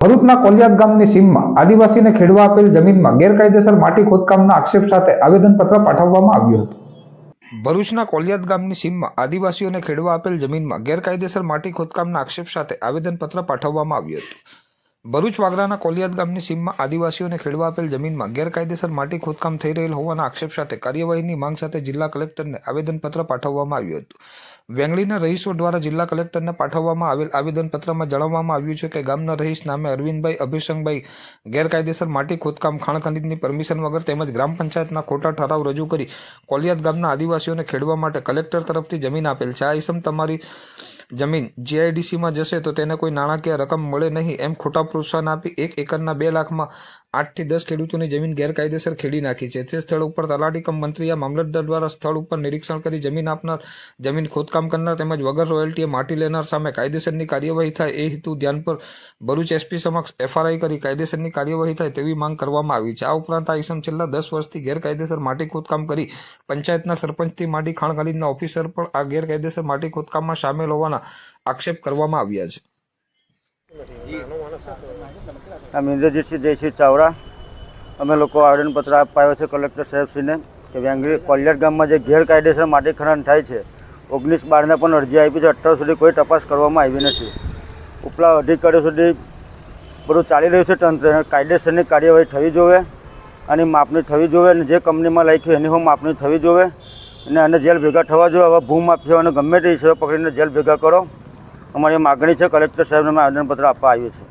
ભરૂચના કોલિયાદ ગામની સીમમાં આદિવાસીને ખેડવા આપેલ જમીનમાં ગેરકાયદેસર માટી ખોદકામના આક્ષેપ સાથે આવેદનપત્ર પાઠવવામાં આવ્યું હતું. ભરૂચના કોલિયાદ ગામની સીમમાં આદિવાસીઓને ખેડવા આપેલ જમીનમાં ગેરકાયદેસર માટી ખોદકામના આક્ષેપ સાથે આવેદનપત્ર પાઠવવામાં આવ્યું હતું. ભરૂચ વાગરાના કોલિયાદ ગામની સીમમાં આદિવાસીઓને ખેડવા આપેલ જમીનમાં ગેરકાયદેસર માટી ખોદકામ થઈ રહેલ હોવાના આક્ષેપ સાથે કાર્યવાહીની માંગ સાથે જિલ્લા કલેક્ટરને આવેદનપત્ર પાઠવવામાં આવ્યું હતું. વેંગળીના રહીશો દ્વારા જિલ્લા કલેક્ટરને પાઠવવામાં આવેલ આવેદનપત્રમાં જણાવવામાં આવ્યું છે કે ગામના રહીશ નામે અરવિંદભાઈ, અભિષંગભાઈ ગેરકાયદેસર માટી ખોદકામ, ખાણ ખનીજની પરમિશન વગર તેમજ ગ્રામ પંચાયતના ખોટા ઠરાવ રજૂ કરી કોલિયાદ ગામના આદિવાસીઓને ખેડવા માટે કલેક્ટર તરફથી જમીન આપેલ છે. આ ઇસમ તમારી જમીન જીઆઈડીસીમાં જશે તો તેને કોઈ નાણાકીય રકમ મળે નહીં એમ ખોટા પ્રોત્સાહન આપી એક એકરના બે લાખમાં આઠથી દસ ખેડૂતોની જમીન ગેરકાયદેસર ખેડી નાખી છે. તે સ્થળ ઉપર તલાટી કમ મંત્રી યા મામલતદાર દ્વારા સ્થળ ઉપર નિરીક્ષણ કરી જમીન આપનાર, જમીન ખોદકામ કરનાર તેમજ વગર રોયલ્ટીએ માટી લેનાર સામે કાયદેસરની કાર્યવાહી થાય એ હેતુ ધ્યાન પર ભરૂચ એસપી સમક્ષ એફઆરઆઈ કરી કાયદેસરની કાર્યવાહી થાય તેવી માંગ કરવામાં આવી છે. આ ઉપરાંત આ ઇસમ છેલ્લા દસ વર્ષથી ગેરકાયદેસર માટી ખોદકામ કરી પંચાયતના સરપંચથી માંડી ખાણ ઓફિસર પણ આ ગેરકાયદેસર માટી ખોદકામમાં સામેલ હોવાના આક્ષેપ કરવામાં આવ્યા છે. આમ ઇન્દ્રજીતસિંહ જયસિંહ ચાવડા. અમે લોકો આવેદનપત્ર આપ્યો છે કલેક્ટર સાહેબશ્રીને કે વેંગરી કોલિયાર ગામમાં જે ગેરકાયદેસર માટી ખનન થાય છે, ઓગણીસ બારને પણ અરજી આપી છે. અત્યાર સુધી કોઈ તપાસ કરવામાં આવી નથી. ઉપલા અધિકારીઓ સુધી બધું ચાલી રહ્યું છે તંત્ર. કાયદેસરની કાર્યવાહી થવી જોઈએ અને માપણી થવી જોઈએ અને જે કંપનીમાં લખ્યું એની હું માપણી થવી જોઈએ અને આને જેલ ભેગા થવા જોઈએ. હવે ભૂમાફિયાઓને ગમે તે હિસાબે પકડીને જેલ ભેગા કરો. અમારી માગણી છે કલેક્ટર સાહેબને આવેદનપત્ર આપવા આવ્યું છે